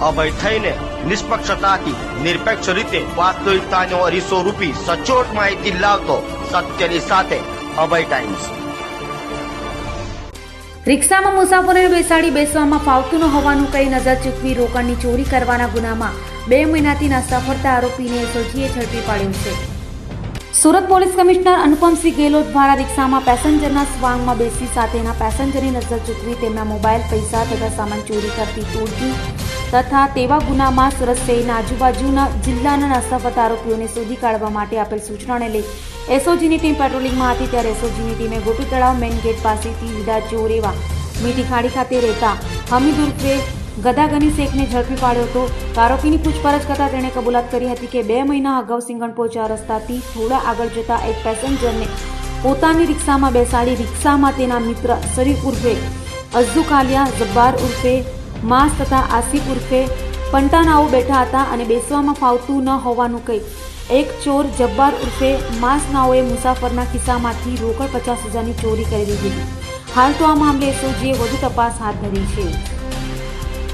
અભય થઈને નિષ્પક્ષતાથી, નિરપેક્ષ રીતે વાસ્તવિકતાનો અરીસો રૂપી સચોટ માહિતી લાવતો સત્યની સાથે અભય ટાઈમ્સ. રિક્ષામાં મુસાફરોને બેસાડી બેસવામાં ફાવતું ન હોવાનું કહી નજર ચૂકવી રોકડની ચોરી કરવાના ગુનામાં બે મહિનાથી નાસ્તા ફરતા આરોપીને એસઓજીએ ઝડપી પાડ્યો છે. સુરત પોલીસ કમિશનર અનુપમસિંહ ગેહલોત દ્વારા રિક્ષામાં પેસેન્જરના સ્વાંગમાં બેસી સાથેના પેસેન્જરની નજર ચૂકવી તેમના મોબાઈલ, પૈસા તથા સામાન ચોરી કરતી ટોળકી તથા તેવા ગુનામાં શહેરના આજુબાજુના જિલ્લાના નાસ્તા આરોપીઓને શોધી કાઢવા માટે આપેલ સૂચનાને લઈ એસઓજીની ટીમ પેટ્રોલિંગમાં હતી ત્યારે એસઓજીની ટીમે ગોપી તળાવ મેઇન ગેટ પાસેથી વિડા ચોરેવા મીઠી ખાડી ખાતે રહેતા હમીદ ઉર્ફે ગદાગની શેખને ઝડપી પાડ્યો હતો. આરોપીની પૂછપરછ કરતાં તેણે કબૂલાત કરી હતી કે બે મહિના અગાઉ સિંગણપોચા રસ્તાથી થોડા આગળ જતા એક પેસેન્જરને પોતાની રિક્ષામાં બેસાડી રિક્ષામાં તેના મિત્ર શરીફ ઉર્ફે અઝ્ઝુ કાલિયા જબ્બાર ઉર્ફે માસ તથા આસિફ ઉર્ફે પંટાનાઓ બેઠા હતા અને બેસવામાં ફાવતું ન હોવાનું કહી. એક ચોર જબ્બાર ઉર્ફે માસનાઓએ મુસાફરના ખિસ્સામાંથી રોકડ પચાસ હજારની ચોરી કરી દીધી. હાલ તો આ મામલે એસઓજીએ વધુ તપાસ હાથ ધરી છે.